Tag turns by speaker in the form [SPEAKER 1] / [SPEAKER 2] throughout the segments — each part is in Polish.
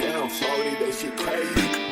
[SPEAKER 1] Damn, shorty, that shit crazy.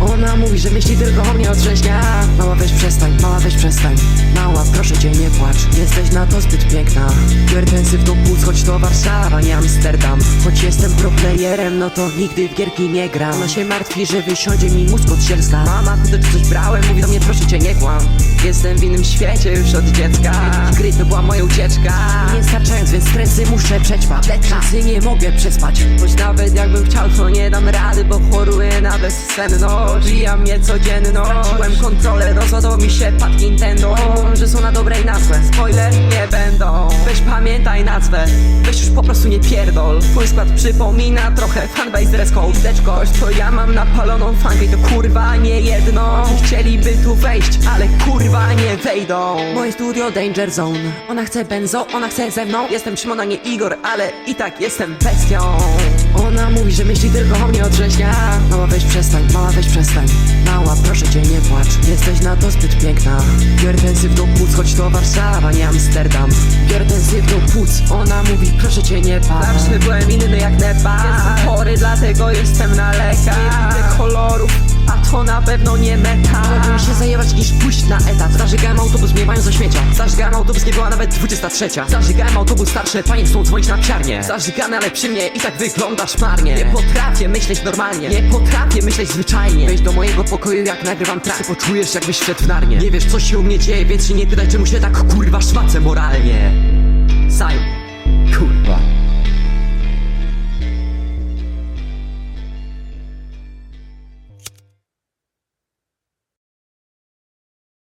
[SPEAKER 2] Ona mówi, że myśli tylko o mnie otrzeźnia Mała weź przestań, mała weź przestań. Mała proszę cię nie płacz, jesteś na to zbyt piękna. Pierdęsy w płuc, choć to Warszawa, nie Amsterdam. Choć jestem pro playerem, no to nigdy w gierki nie gram. Ona się martwi, że wysiądzie mi mózg od sielska Mama, ty to coś brałem, mówi do mnie proszę cię nie kłam Jestem w innym świecie już od dziecka. Gry to była moja ucieczka. Nie starczając, więc stresy muszę przećpać Lecy nie mogę przespać. Choć nawet jakbym chciał, to nie dam rady Bo choruję na bezsenność Bija mnie codzienność Straciłem kontrolę, rozładał mi się pad Nintendo. Że są na dobrej nazwę Spoiler, nie będą. Weź pamiętaj nazwę. Weź już po prostu nie pierdol. Twój skład przypomina trochę fanbase code. Deczkość, to ja mam napaloną fankę to kurwa nie jedno. Chcieliby tu wejść, ale kurwa nie wejdą. Moje studio Danger Zone. Ona chce benzo, ona chce ze mną. Jestem Szymon, a nie Igor, ale i tak jestem bestią Ona mówi, że myśli tylko o mnie otrzeźnia Mała weź przestań, mała weź przestań. Mała proszę cię nie płacz. Jesteś na to zbyt piękna. Biorę ten syf do płuc, choć to Warszawa, nie Amsterdam. Biorę ten syf do płuc Ona mówi proszę cię nie płacz. Zawsze byłem inny jak nepa. Jestem chory, dlatego jestem na lekach Nie widzę kolorów to na pewno nie meta. Wolałbym się zajebać niż pójść na etat. Zażygałem autobus, mnie mają za śmiecia. Zażygałem autobus, nie była nawet 23 Zażygałem autobus, starsze panie chcą dzwonić na psiarnię. Zażygany, ale przy mnie i tak wyglądasz marnie. Nie potrafię myśleć normalnie. Nie potrafię myśleć zwyczajnie. Wejdź do mojego pokoju, jak nagrywam track Poczujesz jakbyś wszedł w narnie. Nie wiesz co się u mnie dzieje, więc się nie pytaj czemu się tak kurwa szmacę moralnie